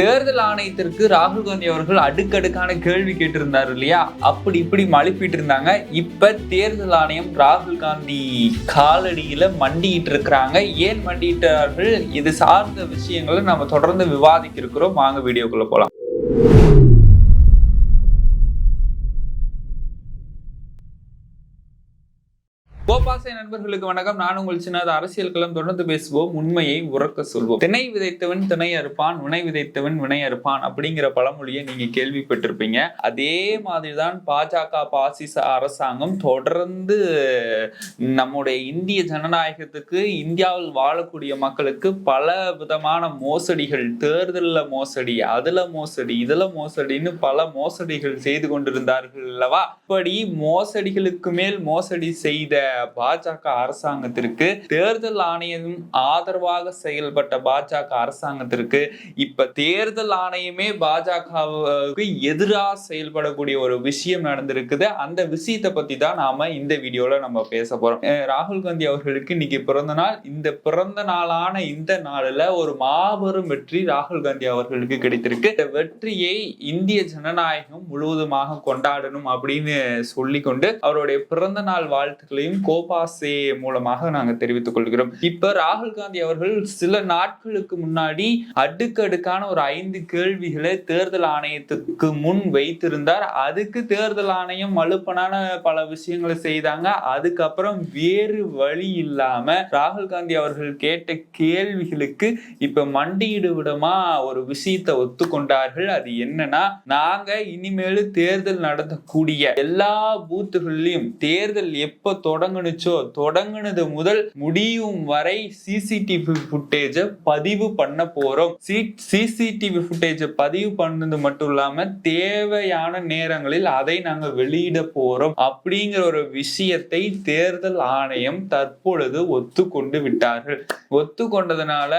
தேர்தல் ஆணையத்திற்கு ராகுல் காந்தி அவர்கள் அடுக்கடுக்கான கேள்வி கேட்டிருந்தார் இல்லையா? அப்படி இப்படி மழுப்பிட்டு இருந்தாங்க இப்ப தேர்தல் ஆணையம் ராகுல் காந்தி காலடியில மண்டிட்டு இருக்கிறாங்க. ஏன் மண்டிட்டார்கள் இது சார்ந்த விஷயங்களை நம்ம தொடர்ந்து விவாதிக்க இருக்கிறோம் வாங்க வீடியோக்குள்ள போலாம். கோபாசை நண்பர்களுக்கு வணக்கம். நான் உங்கள் சின்னது அரசியல் களம் தொடர்ந்து பேசுவோம். உண்மையை உறக்க சொல்வோம். திணை விதைத்தவன் திணை அறுப்பான் வினை விதைத்தவன் வினை அறுப்பான் அப்படிங்கிற பழமொழியை நீங்க கேள்விப்பட்டிருப்பீங்க. அதே மாதிரிதான் பாஜக பாசிச அரசாங்கம் தொடர்ந்து நம்முடைய இந்திய ஜனநாயகத்துக்கு இந்தியாவில் வாழக்கூடிய மக்களுக்கு பல விதமான மோசடிகள் தேர்தலில் மோசடி அதுல மோசடி இதுல மோசடின்னு பல மோசடிகள் செய்து கொண்டிருந்தார்கள் அல்லவா? இப்படி மோசடிகளுக்கு மேல் மோசடி செய்த பாஜக அரசாங்கத்திற்கு தேர்தல் ஆணையம் ஆதரவாக செயல்பட்ட பாஜக அரசாங்கத்திற்கு இப்ப தேர்தல் ஆணையமே பாஜகவுக்கு எதிராக செயல்படக்கூடிய ஒரு விஷயம் நடந்திருக்குது. அந்த விஷயத்தை பத்தி தான் நாம இந்த வீடியோல நம்ம பேச போறோம். ராகுல் காந்தி அவர்களுக்கு இன்னைக்கு பிறந்த நாள். இந்த பிறந்த நாளான இந்த நாளில் ஒரு மாபெரும் வெற்றி ராகுல் காந்தி அவர்களுக்கு கிடைத்திருக்கு. இந்த வெற்றியை இந்திய ஜனநாயகம் முழுவதுமாக கொண்டாடணும் அப்படின்னு சொல்லிக்கொண்டு அவருடைய பிறந்த நாள் வாழ்த்துக்களையும் கோபாசே மூலமாக நாங்கள் தெரிவித்துக் கொள்கிறோம். இப்ப ராகுல் காந்தி அவர்கள் சில நாட்களுக்கு முன்னாடி அடுக்கடுக்கான ஒரு ஐந்து கேள்விகளை தேர்தல் ஆணையத்துக்கு முன் வைத்திருந்தார். அதுக்கு தேர்தல் ஆணையம் மலுப்பனான பல விஷயங்களை செய்தாங்க. அதுக்கப்புறம் வேறு வழி இல்லாம ராகுல் காந்தி அவர்கள் கேட்ட கேள்விகளுக்கு இப்ப மண்டியிடு விடமா ஒரு விஷயத்தை ஒத்துக்கொண்டார்கள். அது என்னன்னா நாங்க இனிமேல் தேர்தல் நடத்தக்கூடிய எல்லா பூத்துகள்லயும் தேர்தல் எப்ப தொடங்குனுச்சோ? தொடங்குனது முதல் முடியும் வரை சிசிடிவி ஃபுட்டேஜ பதிவு பண்ண போறோம். சிசிடிவி ஃபுட்டேஜ பதிவு பண்ணது மட்டும் இல்லாம தேவையான நேரங்களில் அதை நாங்க வெளியிட போறோம். அப்படிங்கிற ஒரு விஷயத்தை தேர்தல் ஆணையம் தற்பொழுது ஒத்துக்கொண்டு விட்டார்கள். ஒத்துக்கொண்டதுனால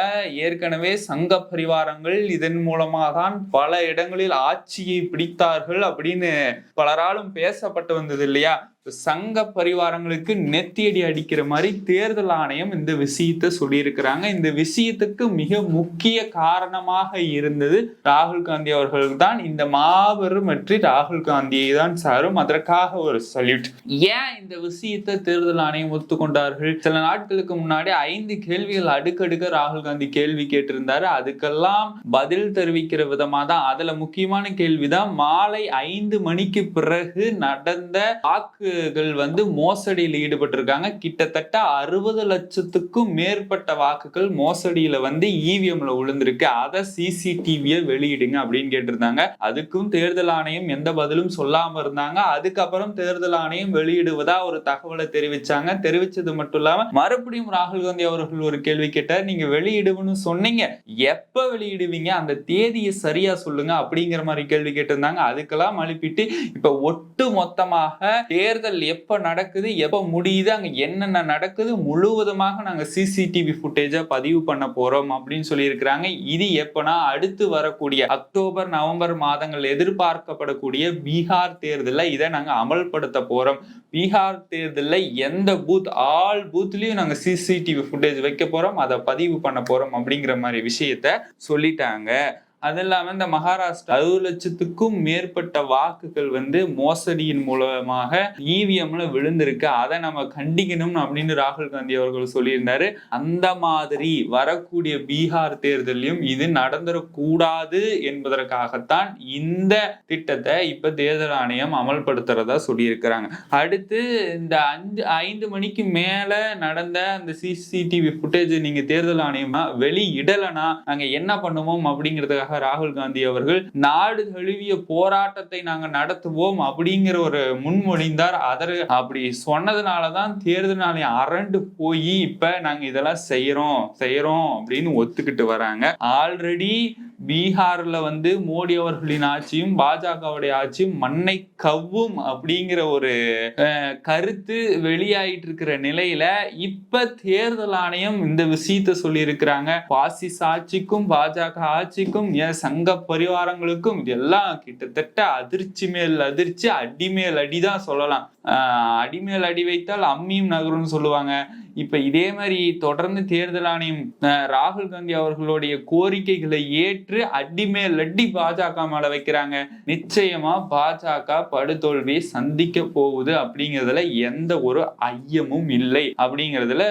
ஏற்கனவே சங்க பரிவாரங்கள் இதன் மூலமாக தான் பல இடங்களில் ஆட்சியை பிடித்தார்கள் அப்படின்னு பலராலும் பேசப்பட்டு வந்தது இல்லையா? சங்க பரிவாரங்களுக்கு நெத்தியடி அடிக்கிற மாதிரி தேர்தல் ஆணையம் இந்த விஷயத்தை சொல்லியிருக்கிறாங்க. இந்த விஷயத்துக்கு மிக முக்கிய காரணமாக இருந்தது ராகுல் காந்தி அவர்கள் தான் இந்த மாபெரும் வெற்றி ராகுல் காந்தியை தான் சாரும். அதற்காக ஒரு சல்யூட் ஏன் இந்த விஷயத்தை தேர்தல் ஆணையம் ஒத்துக்கொண்டார்கள்? சில நாட்களுக்கு முன்னாடி ஐந்து கேள்விகள் அடுக்கடுக்க ராகுல் காந்தி கேள்வி கேட்டிருந்தாரு. அதுக்கெல்லாம் பதில் தெரிவிக்கிற விதமா தான் அதுல முக்கியமான கேள்விதான் மாலை ஐந்து மணிக்கு பிறகு நடந்த வாக்கு வாக்குகள் வந்து மோசடியில் ஈடுபட்டிருக்காங்க. கிட்டத்தட்ட அறுபது லட்சத்துக்கும் மேற்பட்ட வாக்குகள் மோசடியில வந்து இவிஎம்ல விழுந்திருக்கு. அதை சிசிடிவியை வெளியிடுங்க அப்படின்னு கேட்டிருந்தாங்க. அதுக்கும் தேர்தல் ஆணையம் எந்த பதிலும் சொல்லாம இருந்தாங்க. அதுக்கப்புறம் தேர்தல் ஆணையம் வெளியிடுவதா ஒரு தகவலை தெரிவிச்சாங்க. தெரிவிச்சது மட்டும் இல்லாம மறுபடியும் ராகுல் காந்தி அவர்கள் ஒரு கேள்வி கேட்டார். நீங்க வெளியிடுவன்னு சொன்னீங்க. எப்ப வெளியிடுவீங்க? அந்த தேதியை சரியா சொல்லுங்க அப்படிங்கிற மாதிரி கேள்வி கேட்டிருந்தாங்க. அதுக்கெல்லாம் அனுப்பிட்டு இப்ப ஒட்டு மொத்தமாக தேர்தல் எப்ப நடக்குது எப்போ முடியுது அங்கே என்னென்ன நடக்குது முழுவதுமாக நாங்கள் சிசிடிவி ஃபுட்டேஜாக பதிவு பண்ண போகிறோம் அப்படின்னு சொல்லியிருக்கிறாங்க. இது எப்போனா அடுத்து வரக்கூடிய அக்டோபர் நவம்பர் மாதங்கள் எதிர்பார்க்கப்படக்கூடிய பீகார் தேர்தலில் இதை நாங்கள் அமல்படுத்த போகிறோம் பீகார் தேர்தலில் எந்த பூத் ஆல் பூத்லேயும் நாங்கள் சிசிடிவி ஃபுட்டேஜ் வைக்க போகிறோம் அதை பதிவு பண்ண போகிறோம் அப்படிங்கிற மாதிரி விஷயத்த சொல்லிட்டாங்க. அது இல்லாமல் இந்த மகாராஷ்டிரா அறுபது லட்சத்துக்கும் மேற்பட்ட வாக்குகள் வந்து மோசடியின் மூலமாக இவிஎம்ல விழுந்திருக்கு. அதை நம்ம கண்டிக்கணும் அப்படின்னு ராகுல் காந்தி அவர்கள் சொல்லியிருந்தாரு. அந்த மாதிரி வரக்கூடிய பீகார் தேர்தலையும் இது நடந்துடக்கூடாது என்பதற்காகத்தான் இந்த திட்டத்தை இப்ப தேர்தல் ஆணையம் அமல்படுத்துறதா சொல்லியிருக்கிறாங்க. அடுத்து இந்த அஞ்சு ஐந்து மணிக்கு மேல நடந்த அந்த சிசிடிவி ஃபுட்டேஜ் நீங்க தேர்தல் ஆணையமா வெளியிடலைன்னா நாங்க என்ன பண்ணுவோம் அப்படிங்கிறதுக்காக ராகுல் காந்தி அவர்கள் நாடு தழுவிய போராட்டத்தை நாங்க நடத்துவோம் அப்படிங்கிற ஒரு முன்மொழிந்தார். அதர் அப்படி சொன்னதுனாலதான் தேர்தல் ஆணையம் அரண்டு போய் இப்ப நாங்க இதெல்லாம் செய்யறோம் செய்யறோம் அப்படின்னு ஒத்துக்கிட்டு வராங்க. ஆல்ரெடி பீகார்ல வந்து மோடி அவர்களின் ஆட்சியும் பாஜகவுடைய ஆட்சியும் மண்ணை கவ்வும் அப்படிங்கிற ஒரு அஹ், கருத்து வெளியாயிட்டு இருக்கிற நிலையில இப்ப தேர்தல் ஆணையம் இந்த விஷயத்த சொல்லி இருக்கிறாங்க பாசிஸ் ஆட்சிக்கும் பாஜக ஆட்சிக்கும் என் சங்க பரிவாரங்களுக்கும் இதெல்லாம் கிட்டத்தட்ட அதிர்ச்சி மேல் அதிர்ச்சி அடி மேல் அடிதான் சொல்லலாம். அடிமேல் அடி வைத்தால் அம்மியும் நகரும்னு சொல்லுவாங்க. இப்ப இதே மாதிரி தொடர்ந்து தேர்தல் ஆணையம் அஹ், ராகுல் காந்தி அவர்களுடைய கோரிக்கைகளை ஏற்று அடிமேல் அடி பாஜக மேல வைக்கிறாங்க. நிச்சயமா பாஜக படுதோல்வியை சந்திக்க போகுது அப்படிங்கிறதுல எந்த ஒரு ஐயமும் இல்லை அப்படிங்கிறதுல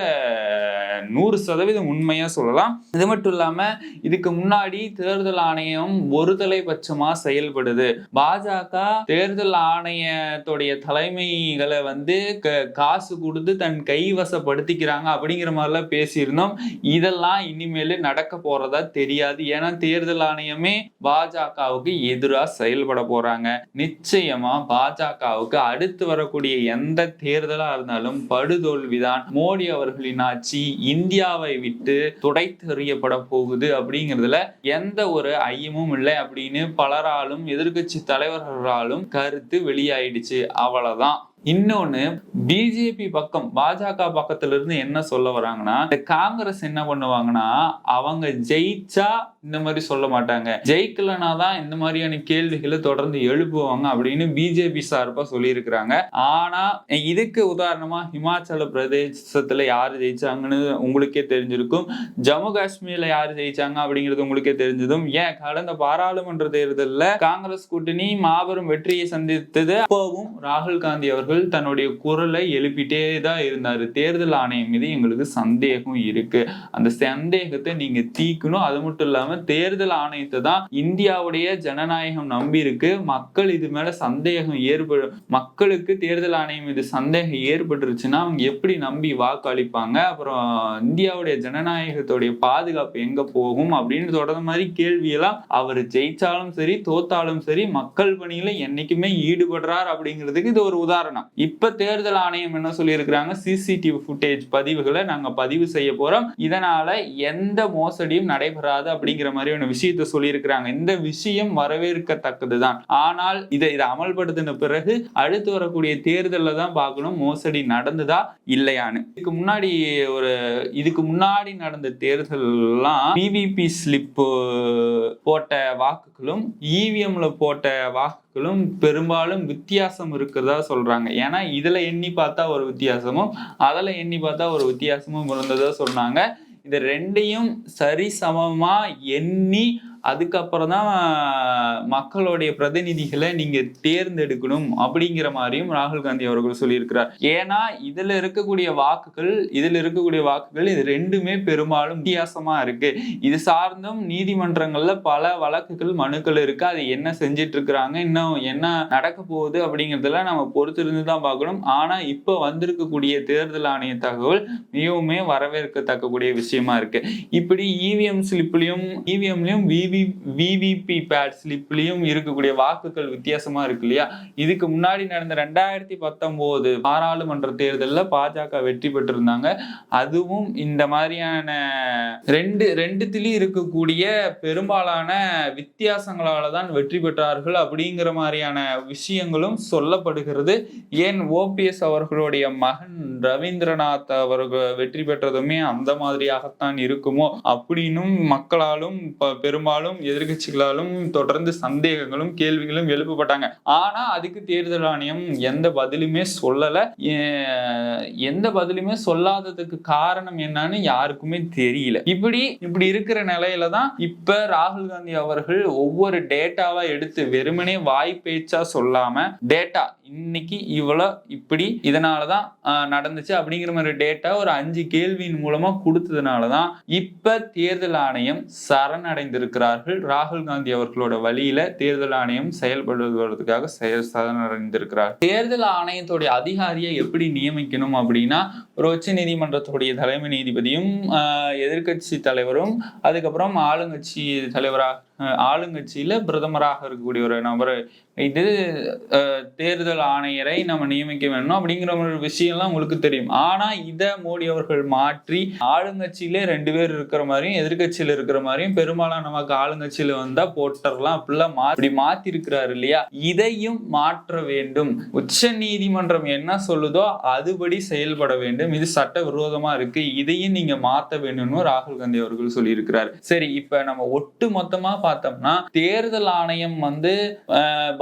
நூறு சதவீதம் உண்மையா சொல்லலாம். இது மட்டும் இல்லாம இதுக்கு முன்னாடி தேர்தல் ஆணையம் ஒரு தலைபட்சமா செயல்படுது. பாஜக தேர்தல் ஆணையத்துடைய தலைமை கம்பெனிகளை வந்து க- காசு கொடுத்து தன் கைவசப்படுத்திக்கிறாங்க அப்படிங்கிற மாதிரிலாம் பேசியிருந்தோம். இதெல்லாம் இனிமேல் நடக்க போறதா தெரியாது. ஏன்னா தேர்தல் ஆணையமே பாஜகவுக்கு எதிராக செயல்பட போறாங்க. நிச்சயமா பாஜகவுக்கு அடுத்து வரக்கூடிய எந்த தேர்தலா இருந்தாலும் படுதோல்விதான். மோடி அவர்களின் ஆட்சி இந்தியாவை விட்டு துடைத்தெறியப்பட போகுது அப்படிங்கிறதுல எந்த ஒரு ஐயமும் இல்லை அப்படின்னு பலராலும் எதிர்க்கட்சி தலைவர்களாலும் கருத்து வெளியாயிடுச்சு. அவ்வளவுதான். இன்னொன்னு பிஜேபி பக்கம் பாஜக பக்கத்துல இருந்து என்ன சொல்ல வராங்கன்னா இந்த காங்கிரஸ் என்ன பண்ணுவாங்கன்னா அவங்க ஜெயிச்சா இந்த மாதிரி சொல்ல மாட்டாங்க. ஜெயிக்கலனா தான் இந்த மாதிரியான கேள்விகளை தொடர்ந்து எழுப்புவாங்க அப்படின்னு பிஜேபி சார்பா சொல்லியிருக்கிறாங்க. ஆனா இதுக்கு உதாரணமா ஹிமாச்சல பிரதேசத்துல யாரு ஜெயிச்சாங்கன்னு உங்களுக்கே தெரிஞ்சிருக்கும். ஜம்மு காஷ்மீர்ல யாரு ஜெயிச்சாங்க அப்படிங்கிறது உங்களுக்கே தெரிஞ்சதும் ஏன்? கடந்த பாராளுமன்ற தேர்தலில் காங்கிரஸ் கூட்டணி மாபெரும் வெற்றியை சந்தித்தது அப்போவும் ராகுல் காந்தி அவர்கள் தன்னுடைய குரலை எழுப்பிட்டே தான் இருந்தாரு. தேர்தல் ஆணையம் மீது எங்களுக்கு சந்தேகம் இருக்கு. அந்த சந்தேகத்தை நீங்க தீக்கணும். அது மட்டும் இல்லாம தேர்தல் ஆணையத்தை தான் இந்தியாவுடைய ஜனநாயகம் நம்பி இருக்கு மக்கள் இது மேல சந்தேகம் ஏற்படும் மக்களுக்கு தேர்தல் ஆணையம் மீது சந்தேகம் ஏற்பட்டுருச்சுன்னா அவங்க எப்படி நம்பி வாக்களிப்பாங்க? அப்புறம் இந்தியாவுடைய ஜனநாயகத்துடைய பாதுகாப்பு எங்க போகும்? அப்படின்னு தொடர்ந்த மாதிரி கேள்வியெல்லாம் அவர் ஜெயிச்சாலும் சரி தோத்தாலும் சரி மக்கள் பணியில என்னைக்குமே ஈடுபடுறார் அப்படிங்கிறதுக்கு இது ஒரு உதாரணம். இப்ப தேர்தல் ஆணையம் என்ன சொல்லியிருக்கிறாங்க? சிசிடிவி ஃபுட்டேஜ் பதிவுகளை நாங்க பதிவு செய்ய போறோம். இதனால எந்த மோசடியும் நடைபெறாது அப்படிங்கிற மாதிரியான விஷயத்த சொல்லியிருக்கிறாங்க. இந்த விஷயம் வரவேற்கத்தக்கதுதான். ஆனால் இதை இதை அமல்படுத்தின பிறகு அடுத்து வரக்கூடிய தேர்தலில் தான் பார்க்கணும் மோசடி நடந்ததா இல்லையான்னு. இதுக்கு முன்னாடி ஒரு இதுக்கு முன்னாடி நடந்த தேர்தல்லாம் பிவிபி ஸ்லிப் போட்ட வாக்குகளும் இவிஎம்ல போட்ட வாக்கு வாக்குகளும் பெரும்பாலும் வித்தியாசம் இருக்கிறதா சொல்றாங்க. ஏன்னா இதுல எண்ணி பார்த்தா ஒரு வித்தியாசமும் அதில் எண்ணி பார்த்தா ஒரு வித்தியாசமும் இருந்ததா சொன்னாங்க. இந்த ரெண்டையும் சரிசமமா எண்ணி அதுக்கப்புறம் தான் மக்களுடைய பிரதிநிதிகளை நீங்க தேர்ந்தெடுக்கணும் அப்படிங்கிற மாதிரியும் ராகுல் காந்தி அவர்கள் சொல்லியிருக்கிறார். ஏன்னா இதுல இருக்கக்கூடிய வாக்குகள் இதுல இருக்கக்கூடிய வாக்குகள் இது ரெண்டுமே பெரும்பாலும் வித்தியாசமா இருக்கு. இது சார்ந்தும் நீதிமன்றங்கள்ல பல வழக்குகள் மனுக்கள் இருக்கு. அது என்ன செஞ்சிட்டு இருக்கிறாங்க இன்னும் என்ன நடக்க போகுது அப்படிங்கிறதெல்லாம் நம்ம பொறுத்திருந்து தான் பார்க்கணும். ஆனா இப்ப வந்திருக்கக்கூடிய தேர்தல் ஆணைய தகவல் மிகவுமே வரவேற்கத்தக்கக்கூடிய விஷயமா இருக்கு. இப்படி இவிஎம் ஸ்லிப்லயும் இவிஎம்லயும் விவி விவிபி பேட் ஸ்லிப்லயும் இருக்கக்கூடிய வாக்குகள் வித்தியாசமா இருக்கு இல்லையா? இதுக்கு முன்னாடி நடந்த ரெண்டாயிரத்தி பத்தொன்பது பாராளுமன்ற தேர்தலில் பாஜக வெற்றி பெற்றிருந்தாங்க. அதுவும் இந்த மாதிரியான ரெண்டு ரெண்டுத்திலையும் இருக்கக்கூடிய பெரும்பாலான வித்தியாசங்களால தான் வெற்றி பெற்றார்கள் அப்படிங்கிற மாதிரியான விஷயங்களும் சொல்லப்படுகிறது. ஏன் ஓபிஎஸ் அவர்களுடைய மகன் ரவீந்திரநாத் அவர்கள் வெற்றி பெற்றதுமே அந்த மாதிரியாகத்தான் இருக்குமோ? அப்படின்னும் மக்களாலும் பெரும்பாலும் பெரும்பாலும் எதிர்கட்சிகளாலும் தொடர்ந்து சந்தேகங்களும் கேள்விகளும் எழுப்பப்பட்டாங்க. ஆனா அதுக்கு தேர்தல் ஆணையம் எந்த பதிலுமே சொல்லல. எந்த பதிலுமே சொல்லாததுக்கு காரணம் என்னன்னு யாருக்குமே தெரியல. இப்படி இப்படி இருக்கிற நிலையில தான் இப்ப ராகுல் காந்தி அவர்கள் ஒவ்வொரு டேட்டாவா எடுத்து வெறுமனே வாய் பேச்சா சொல்லாம டேட்டா இன்னைக்கு இவ்வளவு இப்படி இதனாலதான் நடந்துச்சு அப்படிங்கிற மாதிரி டேட்டா ஒரு அஞ்சு கேள்வியின் மூலமா கொடுத்ததுனாலதான் இப்ப தேர்தல் ஆணையம் இருக்கிறார்கள் ராகுல் காந்தி அவர்களோட வழியில தேர்தல் ஆணையம் செயல்படுவதற்காக செயல் சரணடைந்திருக்கிறார். தேர்தல் ஆணையத்துடைய அதிகாரியை எப்படி நியமிக்கணும் அப்படின்னா ஒரு உச்ச நீதிமன்றத்துடைய தலைமை நீதிபதியும் ஆஹ், தலைவரும் அதுக்கப்புறம் ஆளுங்கட்சி தலைவராக ஆளுங்கட்சியில பிரதமராக இருக்கக்கூடிய ஒரு நபர் இது தேர்தல் ஆணையரை நம்ம நியமிக்க வேணும் அப்படிங்கிற ஒரு விஷயம்லாம் உங்களுக்கு தெரியும். ஆனா இதை மோடி அவர்கள் மாற்றி ஆளுங்கட்சியிலே ரெண்டு பேர் இருக்கிற மாதிரியும் எதிர்க்கட்சியில இருக்கிற மாதிரியும் பெரும்பாலான நமக்கு ஆளுங்கட்சியில வந்தா போட்டர்லாம் அப்படிலாம் மா இப்படி மாத்தி இருக்கிறாரு இல்லையா? இதையும் மாற்ற வேண்டும். உச்ச நீதிமன்றம் என்ன சொல்லுதோ அதுபடி செயல்பட வேண்டும். இது சட்ட விரோதமா இருக்கு. இதையும் நீங்க மாற்ற வேண்டும்னு ராகுல் காந்தி அவர்கள் சொல்லியிருக்கிறார். சரி இப்ப நம்ம ஒட்டு மொத்தமா பார்த்தோம்னா தேர்தல் ஆணையம் வந்து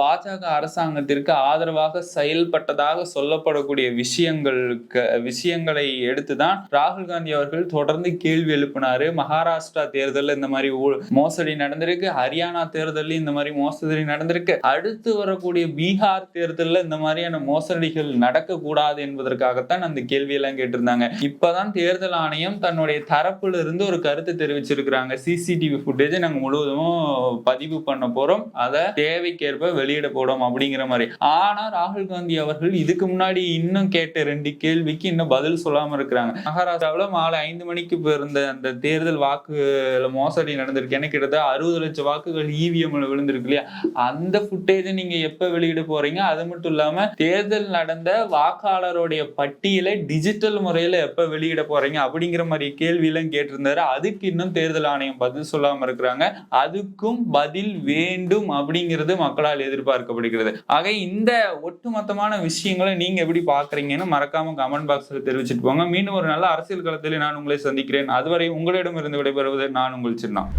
பாஜக அரசாங்கத்திற்கு ஆதரவாக செயல்பட்டதாக சொல்லப்படக்கூடிய விஷயங்களுக்கு விஷயங்களை எடுத்துதான் ராகுல் காந்தி அவர்கள் தொடர்ந்து கேள்வி எழுப்பினாரு. மகாராஷ்டிரா தேர்தல் இந்த மாதிரி மோசடி நடந்திருக்கு. ஹரியானா தேர்தல் இந்த மாதிரி மோசடி நடந்திருக்கு. அடுத்து வரக்கூடிய பீகார் தேர்தலில் இந்த மாதிரியான மோசடிகள் நடக்க கூடாது என்பதற்காகத்தான் அந்த கேள்வியெல்லாம் கேட்டிருந்தாங்க. இப்பதான் தேர்தல் ஆணையம் தன்னுடைய தரப்புல இருந்து ஒரு கருத்தை தெரிவிச்சிருக்கிறாங்க. சிசிடிவி ஃபுட்டேஜ் நாங்கள் முழுவதும் பதிவு பண்ண போறோம். அதை தேவைக்கேற்ப வெளியிட போறோம் அப்படிங்கிற மாதிரி. ஆனா ராகுல் காந்தி அவர்கள் இதுக்கு முன்னாடி இன்னும் கேட்ட ரெண்டு கேள்விக்கு இன்னும் பதில் சொல்லாம இருக்கிறாங்க. மகாராஷ்டிராவில் மாலை ஐந்து மணிக்கு இருந்த அந்த தேர்தல் வாக்குல மோசடி நடந்திருக்கு. எனக்கு கிட்டத்தட்ட அறுபது லட்சம் வாக்குகள் E இவிஎம்ல விழுந்திருக்கு இல்லையா? அந்த ஃபுட்டேஜை நீங்க எப்ப வெளியிட போறீங்க? அது மட்டும் இல்லாம தேர்தல் நடந்த வாக்காளருடைய பட்டியலை டிஜிட்டல் முறையில எப்ப வெளியிட போறீங்க? அப்படிங்கிற மாதிரி கேள்வி எல்லாம் கேட்டிருந்தாரு. அதுக்கு இன்னும் தேர்தல் ஆணையம் பதில் சொல்லாம இருக்கிறாங்க. அதுக்கும் பதில் வேண்டும் அப்படிங்கிறது மக்களால் எதிர்பார்க்கப்படுகிறது. ஆக இந்த ஒட்டுமொத்தமான விஷயங்களை நீங்க எப்படி பாக்குறீங்கன்னு மறக்காம கமெண்ட் பாக்ஸ்ல தெரிவிச்சுட்டு போங்க. மீண்டும் ஒரு நல்ல அரசியல் களத்தில் நான் உங்களை சந்திக்கிறேன். அதுவரை உங்களிடமிருந்து விடைபெறுவது நான் உங்கள் சின்னம்.